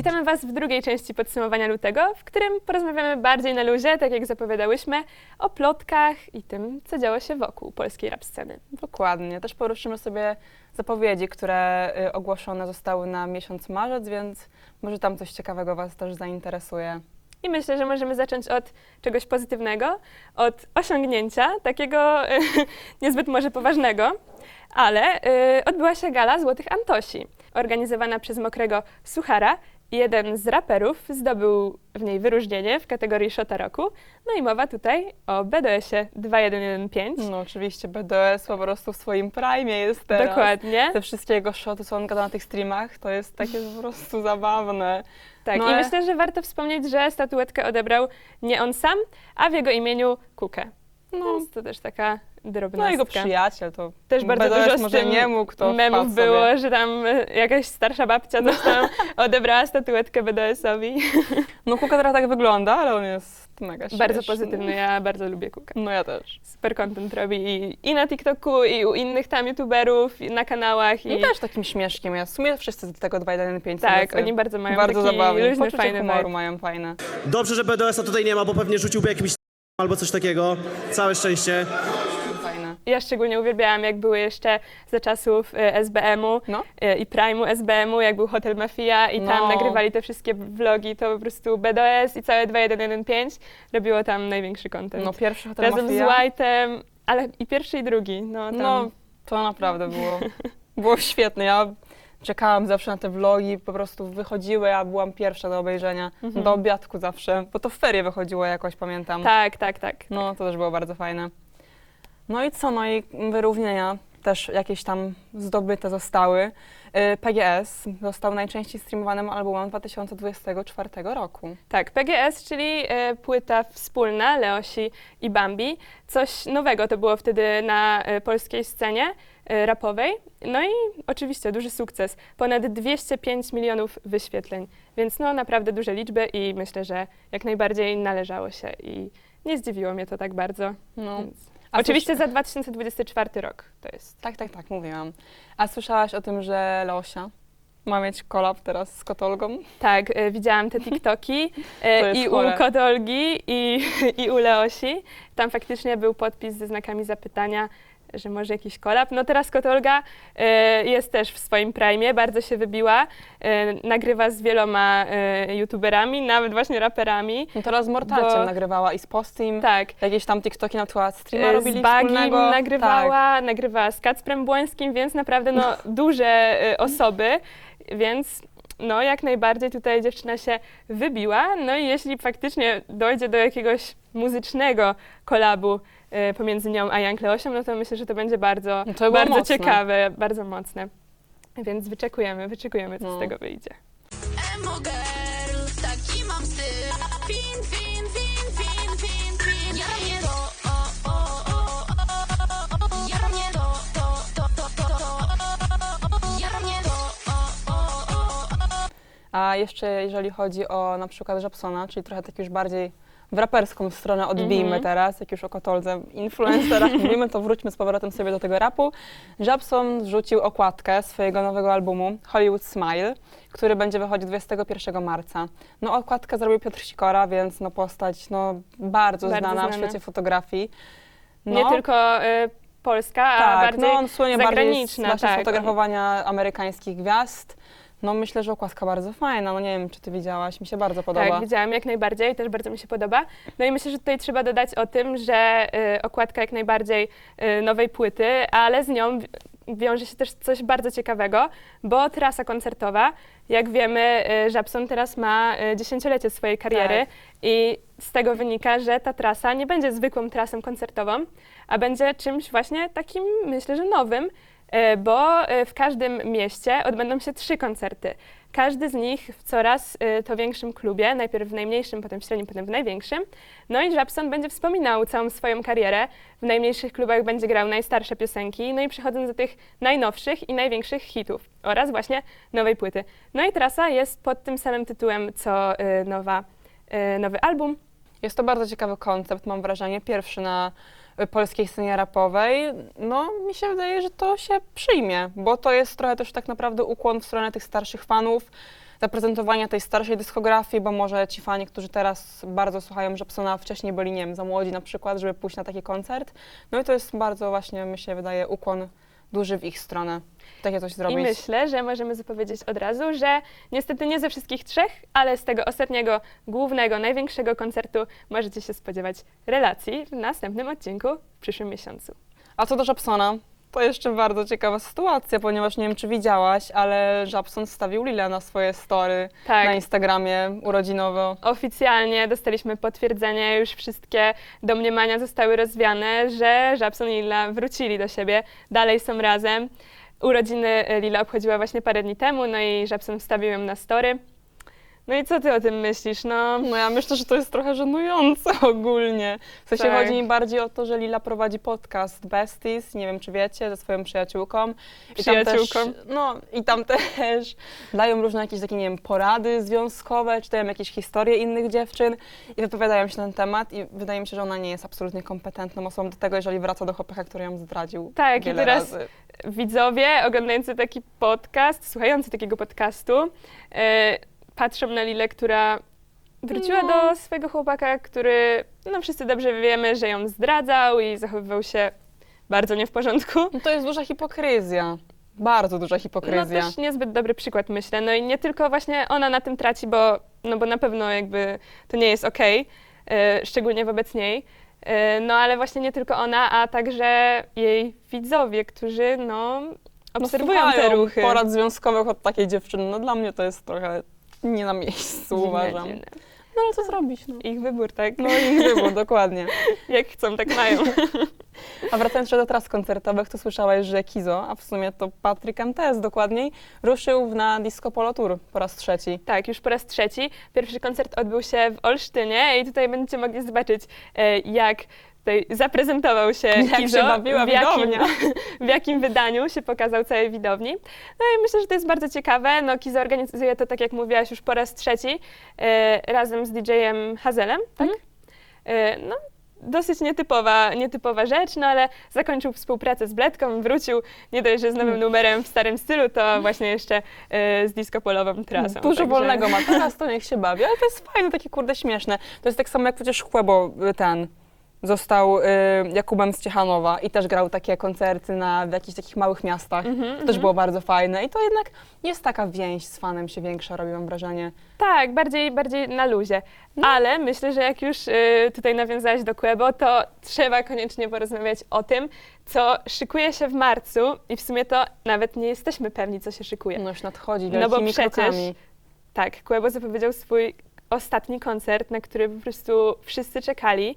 Witamy Was w drugiej części podsumowania lutego, w którym porozmawiamy bardziej na luzie, tak jak zapowiadałyśmy, o plotkach i tym, co działo się wokół polskiej rap sceny. Dokładnie. Też poruszymy sobie zapowiedzi, które y, ogłoszone zostały na miesiąc marzec, więc może tam coś ciekawego Was też zainteresuje. I myślę, że możemy zacząć od czegoś pozytywnego, od osiągnięcia, takiego niezbyt może poważnego, ale y, odbyła się gala Złotych Antosi, organizowana przez Mokrego Suchara. Jeden z raperów zdobył w niej wyróżnienie w kategorii Shota Roku. No i mowa tutaj o BDS-ie 2115. No oczywiście BDS po prostu w swoim prime jest teraz. Dokładnie. Te wszystkie jego shoty, co on gada na tych streamach, to jest takie po prostu zabawne. Tak, No i ale- myślę, że warto wspomnieć, że statuetkę odebrał nie on sam, a w jego imieniu Kukę. No, Więc to też taka drobna No jego przyjaciel to Też bardzo dużo z może tym nie mógł, to memów było, sobie. że tam e, jakaś starsza babcia coś tam odebrała statuetkę BDS-owi. No Kuka teraz tak wygląda, ale on jest mega śmieszny. Bardzo pozytywny, ja bardzo lubię Kukę. No ja też. Super content robi i, i na TikToku, i u innych tam youtuberów, i na kanałach. I I też takim śmieszkiem jest. W sumie wszyscy z tego 215 tak, oni bardzo mają bardzo taki zabawni. luźny, Poczucie fajny humoru vibe. mają fajne. Dobrze, że BDS-a tutaj nie ma, bo pewnie rzuciłby jakimś albo coś takiego. Całe szczęście. Ja szczególnie uwielbiałam, jak były jeszcze za czasów e, SBM-u No. e, i Prime'u SBM-u, jak był Hotel Mafia i tam No. nagrywali te wszystkie vlogi, to po prostu BDS i całe 2115 robiło tam największy content. No pierwszy Hotel Razem Mafia. z White'em, ale i pierwszy i drugi, no tam. No, to naprawdę było, było świetne. Ja czekałam zawsze na te vlogi, po prostu wychodziły, ja byłam pierwsza do obejrzenia, Mhm. do obiadku zawsze, bo to w ferie wychodziło jakoś, pamiętam. Tak, tak, tak. No, to też było bardzo fajne. No i co, no i wyróżnienia też jakieś tam zdobyte zostały. Y, PGS został najczęściej streamowanym albumem 2024 roku. Tak, PGS, czyli e, płyta wspólna Leosi i Bambi. Coś nowego to było wtedy na e, polskiej scenie rapowej. No i oczywiście duży sukces. Ponad 205 milionów wyświetleń, więc no naprawdę duże liczby i myślę, że jak najbardziej należało się i nie zdziwiło mnie to tak bardzo. No. Więc. A Oczywiście za 2024 rok to jest. Tak, tak, tak, mówiłam. A słyszałaś o tym, że Leosia ma mieć kolab teraz z Kotolgą? Tak, e, widziałam te TikToki To jest i chore. u Kodolgi i, i u Leosi. Tam faktycznie był podpis ze znakami zapytania, że może jakiś kolab. No teraz Kotolga e, jest też w swoim prime, bardzo się wybiła, e, nagrywa z wieloma e, youtuberami, nawet właśnie raperami. No teraz z Mortalciem Bo- nagrywała i z Postim. Tak. Jakieś tam TikToki na przykład streama robili Z Bagim wspólnego. Tak. nagrywała, nagrywała z Kacprem Błońskim, więc naprawdę no, duże osoby, więc no jak najbardziej tutaj dziewczyna się wybiła. No i jeśli faktycznie dojdzie do jakiegoś muzycznego kolabu e, pomiędzy nią a Young Leosią, no to myślę, że to będzie bardzo, No to by było bardzo mocne. ciekawe, bardzo mocne. Więc wyczekujemy, wyczekujemy, co No. z tego wyjdzie. Emo girl, taki mam styl Fin, fin, fin, fin, fin, fin Ja mnie to, o, o, o, o, o, Ja mnie to, to, to, to, to, to Ja mnie to, o, o, o, o A jeszcze jeżeli chodzi o na przykład Japsona, czyli trochę tak już bardziej w raperską stronę odbijmy Mhm. teraz, jak już o Kotoldze influencerach mówimy, to wróćmy z powrotem sobie do tego rapu. Japson wrzucił okładkę swojego nowego albumu Hollywood Smile, który będzie wychodzić 21 marca. No okładkę zrobił Piotr Sikora, więc no postać no bardzo, Bardzo znana w znana. świecie fotografii. No, Nie tylko e, polska, a tak, bardziej no on słynie bardziej z, zagraniczna. właśnie z tak. fotografowania amerykańskich gwiazd. No myślę, że okładka bardzo fajna, no nie wiem, czy ty widziałaś, mi się bardzo podoba. Tak, widziałam jak najbardziej, też bardzo mi się podoba. No i myślę, że tutaj trzeba dodać o tym, że y, okładka jak najbardziej y, nowej płyty, ale z nią wi- wiąże się też coś bardzo ciekawego, bo trasa koncertowa, jak wiemy, y, Żabson teraz ma y, dziesięciolecie swojej kariery Tak. i z tego wynika, że ta trasa nie będzie zwykłą trasą koncertową, a będzie czymś właśnie takim, myślę, że nowym, bo y, w każdym mieście odbędą się trzy koncerty. Każdy z nich w coraz y, to większym klubie, najpierw w najmniejszym, potem w średnim, potem w największym. No i Żabson będzie wspominał całą swoją karierę. W najmniejszych klubach będzie grał najstarsze piosenki, no i przechodząc do tych najnowszych i największych hitów oraz właśnie nowej płyty. No i trasa jest pod tym samym tytułem co nowa, nowy album. Jest to bardzo ciekawy koncept, mam wrażenie, pierwszy na polskiej scenie rapowej. No, mi się wydaje, że to się przyjmie, bo to jest trochę też tak naprawdę ukłon w stronę tych starszych fanów. zaprezentowania tej starszej dyskografii, bo może ci fani, którzy teraz bardzo słuchają Jobsona, wcześniej byli, nie wiem, za młodzi na przykład, żeby pójść na taki koncert. No i to jest bardzo właśnie, mi się wydaje, ukłon duży w ich stronę. Takie coś zrobić. I myślę, że możemy zapowiedzieć od razu, że niestety nie ze wszystkich trzech, ale z tego ostatniego, głównego, największego koncertu możecie się spodziewać relacji w następnym odcinku w przyszłym miesiącu. A co do Jobsona, to jeszcze bardzo ciekawa sytuacja, ponieważ nie wiem, czy widziałaś, ale Jobson wstawił Lilę na swoje story Tak. na Instagramie urodzinowo. Oficjalnie dostaliśmy potwierdzenie, już wszystkie domniemania zostały rozwiane, że Żabson i Lila wrócili do siebie, dalej są razem. Urodziny Lila obchodziła właśnie parę dni temu, no i Żabson wstawił ją na story. No i co ty o tym myślisz? No, No ja myślę, że to jest trochę żenujące ogólnie. W sensie Tak. chodzi mi bardziej o to, że Lila prowadzi podcast Besties, nie wiem czy wiecie, ze swoją przyjaciółką. I tam Przyjaciółką. Też, no i tam też dają różne jakieś takie, nie wiem, porady związkowe, czytają jakieś historie innych dziewczyn i wypowiadają się na ten temat i wydaje mi się, że ona nie jest absolutnie kompetentną osobą do tego, jeżeli wraca do chłopaka, który ją zdradził Tak, i wiele teraz- razy. widzowie oglądający taki podcast, słuchający takiego podcastu, e, patrzą na Lilę, która wróciła No. do swojego chłopaka, który, no wszyscy dobrze wiemy, że ją zdradzał i zachowywał się bardzo nie w porządku. No to jest duża hipokryzja. Bardzo duża No hipokryzja. też niezbyt dobry przykład, myślę. No i nie tylko właśnie ona na tym traci, bo, no bo na pewno jakby to nie jest okej, e, szczególnie wobec niej. E, no ale właśnie nie tylko ona, a także jej widzowie, którzy no obserwują no, te ruchy. porad związkowych od takiej dziewczyny. No dla mnie to jest trochę nie na miejscu, Dziwne, uważam. dziwne. No ale co zrobić, no. Ich wybór, tak? No i wybór, dokładnie. Jak chcą, tak mają. A wracając jeszcze do tras koncertowych, to słyszałeś, że Kizo, a w sumie to Patryk MTS dokładniej, ruszył na Disco Polo Tour po raz trzeci. Tak, już po raz trzeci. Pierwszy koncert odbył się w Olsztynie i tutaj będziecie mogli zobaczyć, e, jak tutaj zaprezentował się Jak Kizo, się bawiła w, jakim, w jakim wydaniu się pokazał całej widowni. No i myślę, że to jest bardzo ciekawe. No, Kizo organizuje to, tak jak mówiłaś, już po raz trzeci e, razem z DJ-em Hazelem, tak? Mhm. E, no, dosyć nietypowa, nietypowa rzecz, no ale zakończył współpracę z Bledką, wrócił nie dość, że z nowym numerem w starym stylu, to właśnie jeszcze e, z disco-polową trasą. Dużo także- wolnego ma teraz, to niech się bawi, ale to jest fajne, takie kurde śmieszne. To jest tak samo jak przecież Chłebo y, ten został y, Jakubem z Ciechanowa i też grał takie koncerty na, w jakichś takich małych miastach. Mhm, To też było bardzo fajne i to jednak jest taka więź z fanem się większa, robi mam wrażenie. Tak, bardziej, bardziej na luzie. Ale myślę, że jak już y, tutaj nawiązałaś do Quebo, to trzeba koniecznie porozmawiać o tym, co szykuje się w marcu i w sumie to nawet nie jesteśmy pewni, co się szykuje. No już nadchodzi No bo przecież- krokami. Tak, Quebo zapowiedział swój ostatni koncert, na który po prostu wszyscy czekali.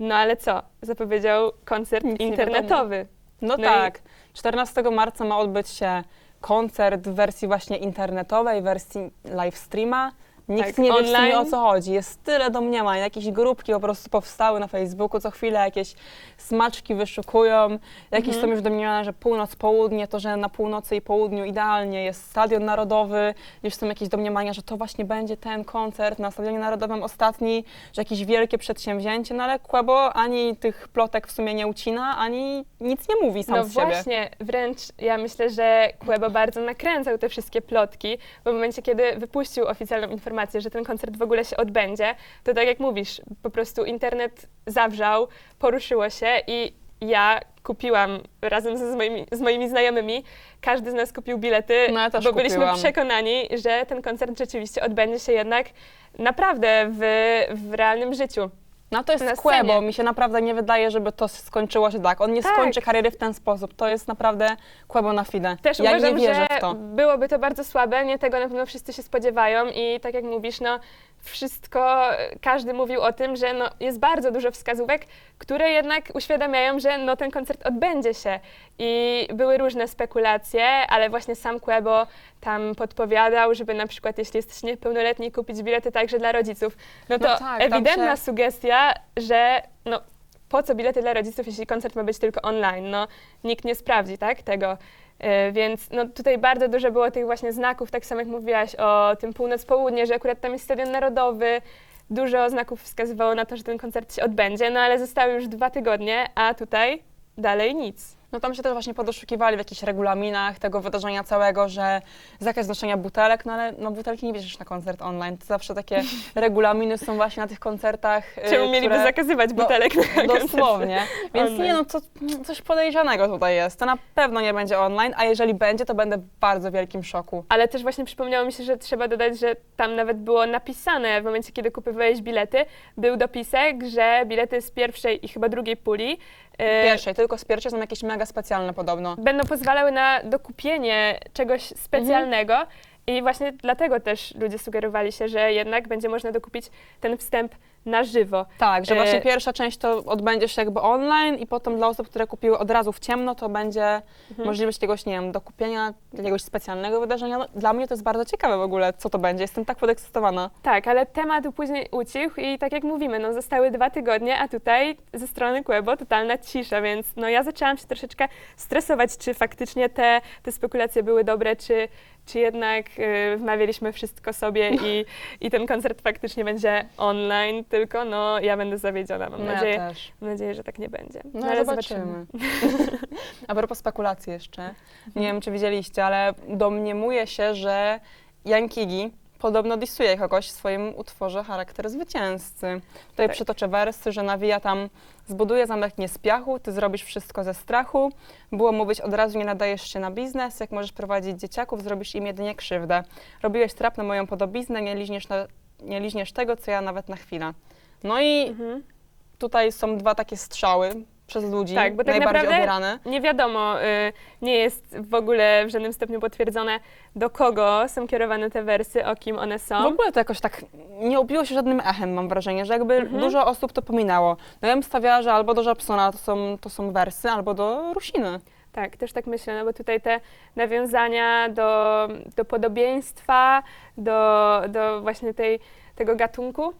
No ale co? Zapowiedział koncert Nic nie internetowy. No, No i- tak. 14 marca ma odbyć się koncert w wersji właśnie internetowej, wersji live streama. Nikt Tak, nie wie online. o co chodzi. Jest tyle domniemań, jakieś grupki po prostu powstały na Facebooku, co chwilę jakieś smaczki wyszukują, jakieś Mhm. są już domniemania, że północ, południe, to że na północy i południu idealnie jest Stadion Narodowy, już są jakieś domniemania, że to właśnie będzie ten koncert na Stadionie Narodowym ostatni, że jakieś wielkie przedsięwzięcie, no ale Kłebo ani tych plotek w sumie nie ucina, ani nic nie mówi sam No z siebie. właśnie, wręcz ja myślę, że Quebo bardzo nakręcał te wszystkie plotki, bo w momencie, kiedy wypuścił oficjalną informację, że ten koncert w ogóle się odbędzie, to tak jak mówisz, po prostu internet zawrzał, poruszyło się i ja kupiłam razem ze z moimi, z moimi znajomymi, każdy z nas kupił bilety, No ja bo byliśmy kupiłam. przekonani, że ten koncert rzeczywiście odbędzie się jednak naprawdę w, w realnym życiu. No to jest na Kłebo. scenie. Mi się naprawdę nie wydaje, żeby to skończyło się tak. On nie Tak. skończy kariery w ten sposób. To jest naprawdę Kłebo na fide. Też ja uważam, nie wierzę że w to. byłoby to bardzo słabe, nie tego na pewno wszyscy się spodziewają i tak jak mówisz, no wszystko, każdy mówił o tym, że no, jest bardzo dużo wskazówek, które jednak uświadamiają, że no, ten koncert odbędzie się i były różne spekulacje, ale właśnie sam Quebo tam podpowiadał, żeby na przykład jeśli jesteś niepełnoletni kupić bilety także dla rodziców, no to No tak, ewidentna się- sugestia, że no po co bilety dla rodziców, jeśli koncert ma być tylko online? No, nikt nie sprawdzi, tak, tego. E, Więc no, tutaj bardzo dużo było tych właśnie znaków, tak samo jak mówiłaś o tym północ-południe, że akurat tam jest Stadion Narodowy. Dużo znaków wskazywało na to, że ten koncert się odbędzie, no ale zostały już dwa tygodnie, a tutaj dalej nic. No tam się też właśnie podoszukiwali w jakichś regulaminach tego wydarzenia całego, że zakaz noszenia butelek, no ale no butelki nie bierzesz na koncert online. To zawsze takie regulaminy są właśnie na tych koncertach, y, Czemu mieliby które- zakazywać no, butelek na koncercie? Dosłownie. Więc Online. nie no, co, coś podejrzanego tutaj jest. To na pewno nie będzie online, a jeżeli będzie, to będę w bardzo wielkim szoku. Ale też właśnie przypomniało mi się, że trzeba dodać, że tam nawet było napisane w momencie, kiedy kupowałeś bilety, był dopisek, że bilety z pierwszej i chyba drugiej puli e, Pierwszej, tylko z pierwszej są jakieś mega specjalne podobno. będą pozwalały na dokupienie czegoś specjalnego. I właśnie dlatego też ludzie sugerowali się, że jednak będzie można dokupić ten wstęp na żywo. Tak, że E, właśnie pierwsza część to odbędzie się jakby online i potem dla osób, które kupiły od razu w ciemno, to będzie Mhm. możliwość jakiegoś, nie wiem, dokupienia jakiegoś specjalnego wydarzenia. No, dla mnie to jest bardzo ciekawe w ogóle, co to będzie. Jestem tak podekscytowana. Tak, ale temat później ucichł i tak jak mówimy, no zostały dwa tygodnie, a tutaj ze strony Quebo totalna cisza, więc no ja zaczęłam się troszeczkę stresować, czy faktycznie te, te spekulacje były dobre, czy, czy jednak y, wmawialiśmy wszystko sobie i, i ten koncert faktycznie będzie online, tylko no ja będę zawiedziona, mam No nadzieję. ja też. Mam nadzieję, że tak nie będzie. No, ale zobaczymy. A propos spekulacji jeszcze, nie wiem czy widzieliście, ale domniemuje się, że Jan Kigi podobno disuje kogoś w swoim utworze Charakter Zwycięzcy. Tutaj Tak. przytoczę wersy, że nawija tam zbuduję zamek nie z piachu, ty zrobisz wszystko ze strachu. Było mówić od razu nie nadajesz się na biznes, jak możesz prowadzić dzieciaków, zrobisz im jedynie krzywdę. Robiłeś trap na moją podobiznę, nie liźniesz, na, nie liźniesz tego, co ja nawet na chwilę. No i Mhm. tutaj są dwa takie strzały przez ludzi, Tak, bo tak najbardziej naprawdę odbierane. Nie wiadomo, y, nie jest w ogóle w żadnym stopniu potwierdzone, do kogo są kierowane te wersy, o kim one są. W ogóle to jakoś tak nie obiło się żadnym echem, mam wrażenie, że jakby Mhm. dużo osób to pominęło. No ja bym stawiała, że albo do Żabsona to są, to są wersy, albo do Rusiny. Tak, też tak myślę, no bo tutaj te nawiązania do, do podobieństwa, do, do właśnie tej, tego gatunku.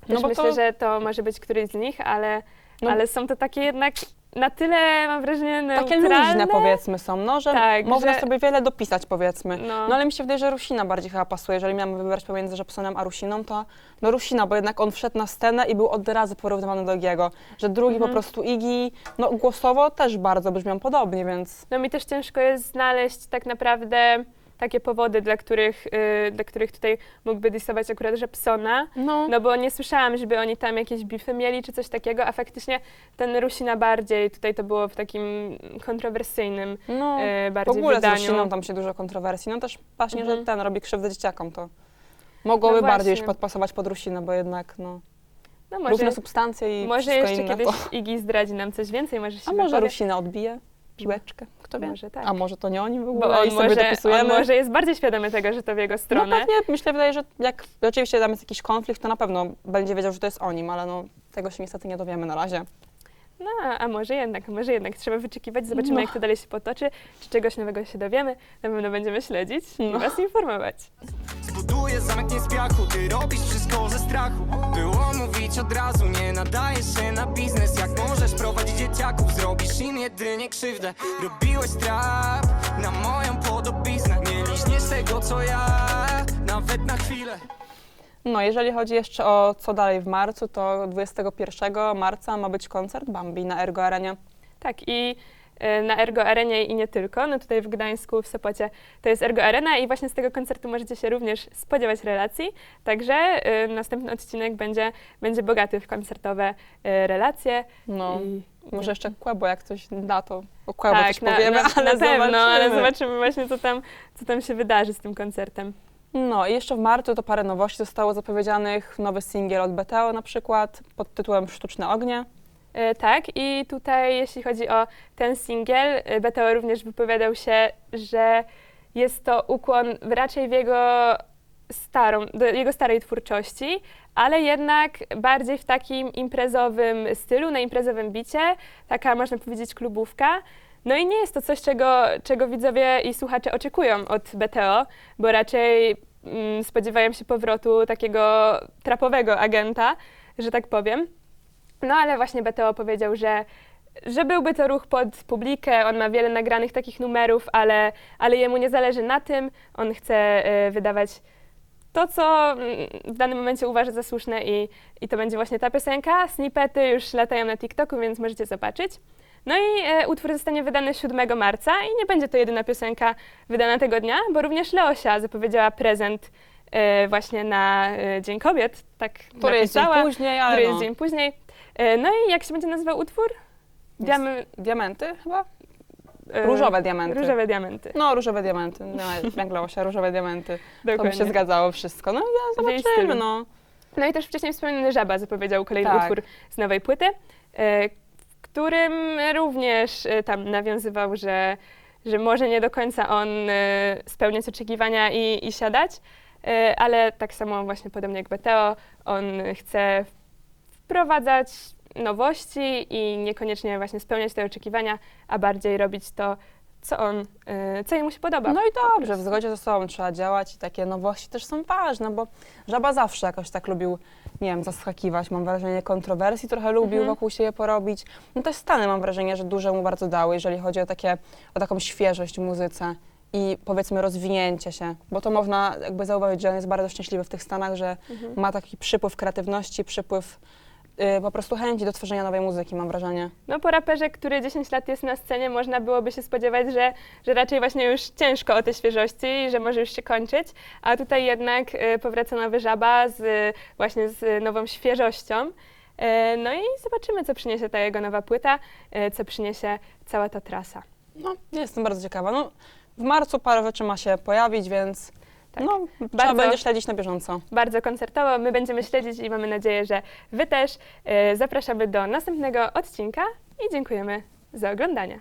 Też No bo myślę, to- że to może być któryś z nich, ale, No- ale są to takie jednak na tyle, mam wrażenie, Takie neutralne. luźne powiedzmy są, no, że Tak, można że- sobie wiele dopisać powiedzmy. No. No ale mi się wydaje, że Rusina bardziej chyba pasuje. Jeżeli miałam wybrać pomiędzy Żabsonem a Rusiną, to no Rusina, bo jednak on wszedł na scenę i był od razu porównywany do Giego. Że drugi Mhm. po prostu Igi, no głosowo też bardzo brzmią podobnie, więc... No mi też ciężko jest znaleźć tak naprawdę takie powody, dla których, y, dla których tutaj mógłby disować akurat Żepsona. No, No bo nie słyszałam, żeby oni tam jakieś bify mieli czy coś takiego, a faktycznie ten Rusina bardziej, tutaj to było w takim kontrowersyjnym no. W bardziej ogóle z wydaniu. Rusiną tam się dużo kontrowersji. No też właśnie, że Mhm. ten robi krzywdę dzieciakom, to mogłoby No bardziej już podpasować pod Rusinę, bo jednak no, No może, równe substancje i może jeszcze inne. kiedyś To. Igi zdradzi nam coś więcej, może się A może. Rusina odbije piłeczkę, kto wie? Może tak. A może to nie oni w Bo ogóle on i sobie może, dopisujemy? on może jest bardziej świadomy tego, że to w jego no stronę. pewnie, myślę, wydaje, że jak oczywiście tam jest jakiś konflikt, to na pewno będzie wiedział, że to jest o nim, ale no tego się niestety nie dowiemy na razie. No, a- może jednak, może jednak. Trzeba wyczekiwać, zobaczymy No. jak to dalej się potoczy, czy czegoś nowego się dowiemy. Na pewno będziemy śledzić i No. was informować. Zbuduję zamek nie z piachu, ty robisz wszystko ze strachu. Było mówić od razu, nie nadajesz się na biznes. Jak możesz prowadzić dzieciaków, zrobisz im jedynie krzywdę. Robiłeś trap na moją podobiznę. Nie liźniesz tego co ja, nawet na chwilę. No, jeżeli chodzi jeszcze o co dalej w marcu, to 21 marca ma być koncert Bambi na Ergo Arenie. Tak, i na Ergo Arenie i nie tylko. No tutaj w Gdańsku, w Sopocie to jest Ergo Arena i właśnie z tego koncertu możecie się również spodziewać relacji. Także y, następny odcinek będzie, będzie bogaty w koncertowe y, relacje. No, I, może jeszcze Kłebo, jak coś da, to o Kłebo tak, coś na, powiemy, na, ale na pewno, zobaczymy. ale zobaczymy właśnie, co tam, co tam się wydarzy z tym koncertem. No i jeszcze w marcu to parę nowości zostało zapowiedzianych. Nowy singiel od BTO na przykład pod tytułem Sztuczne ognie. E, Tak, i tutaj jeśli chodzi o ten singiel, e, BTO również wypowiadał się, że jest to ukłon raczej w jego starą, do jego starej twórczości, ale jednak bardziej w takim imprezowym stylu, na imprezowym bicie, taka można powiedzieć klubówka. No i nie jest to coś, czego, czego widzowie i słuchacze oczekują od BTO, bo raczej mm, spodziewają się powrotu takiego trapowego agenta, że tak powiem. No ale właśnie BTO powiedział, że, że byłby to ruch pod publikę, on ma wiele nagranych takich numerów, ale, ale jemu nie zależy na tym, on chce e, wydawać to, co mm, w danym momencie uważa za słuszne i, i to będzie właśnie ta piosenka. Snippety już latają na TikToku, więc możecie zobaczyć. No i e, utwór zostanie wydany 7 marca i nie będzie to jedyna piosenka wydana tego dnia, bo również Leosia zapowiedziała prezent e, właśnie na e, Dzień Kobiet, tak Który jest dzień napisała, później, ale który no. jest dzień później. E, no i jak się będzie nazywał utwór? Diamy, Diamenty chyba? e, Różowe diamenty. Różowe diamenty. No, różowe diamenty. No, jak Leosia, różowe diamenty. To by Dokładnie. się zgadzało wszystko. No ja zobaczymy, no. No i też wcześniej wspomniany Żaba zapowiedział kolejny Tak. utwór z nowej płyty, e, w którym również tam nawiązywał, że, że może nie do końca on spełniać oczekiwania i, i siadać, ale tak samo właśnie podobnie jak Beteo, on chce wprowadzać nowości i niekoniecznie właśnie spełniać te oczekiwania, a bardziej robić to, co on, e, co jemu się podoba. No i dobrze, w zgodzie ze sobą trzeba działać i takie nowości też są ważne, bo Żaba zawsze jakoś tak lubił, nie wiem, zaskakiwać, mam wrażenie, kontrowersji trochę lubił Mhm. wokół siebie porobić. No też Stany mam wrażenie, że duże mu bardzo dały, jeżeli chodzi o, takie, o taką świeżość w muzyce i powiedzmy rozwinięcie się, bo to można jakby zauważyć, że on jest bardzo szczęśliwy w tych Stanach, że Mhm. ma taki przypływ kreatywności, przypływ y, po prostu chęci do tworzenia nowej muzyki, mam wrażenie. No po raperze, który 10 lat jest na scenie, można byłoby się spodziewać, że, że raczej właśnie już ciężko o te świeżości i że może już się kończyć, a tutaj jednak y, powraca nowy żaba z, y, właśnie z nową świeżością. Y, No i zobaczymy, co przyniesie ta jego nowa płyta, co przyniesie cała ta trasa. No, jestem bardzo ciekawa. No, w marcu parę rzeczy ma się pojawić, więc Tak. no, trzeba Bardzo- będzie śledzić na bieżąco. Bardzo koncertowo, my będziemy śledzić i mamy nadzieję, że Wy też. Y, Zapraszamy do następnego odcinka i dziękujemy za oglądanie.